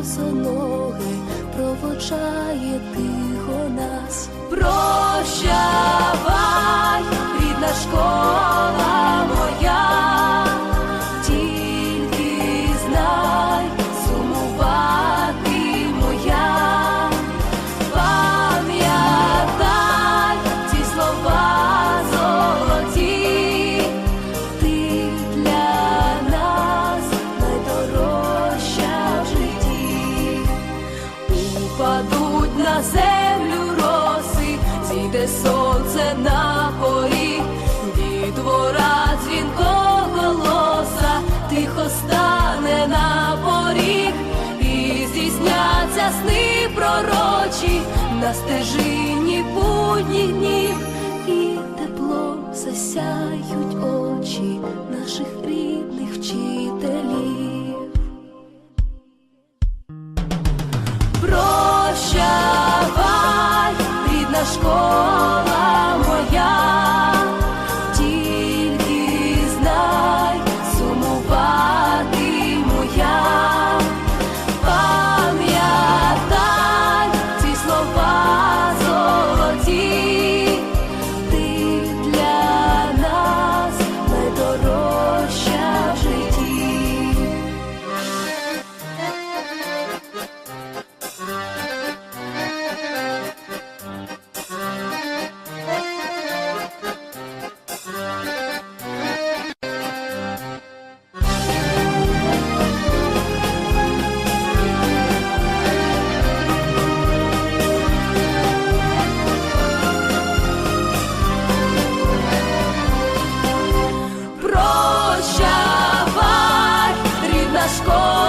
босоноги провочає тихо нас. Прощавай, рідна школа. на землю роси, зійде сонце на поріг, дітвора дзвінко голоса, тихо стане на поріг, і здійсняться сни пророчі на стежині будніх днів. score. школа.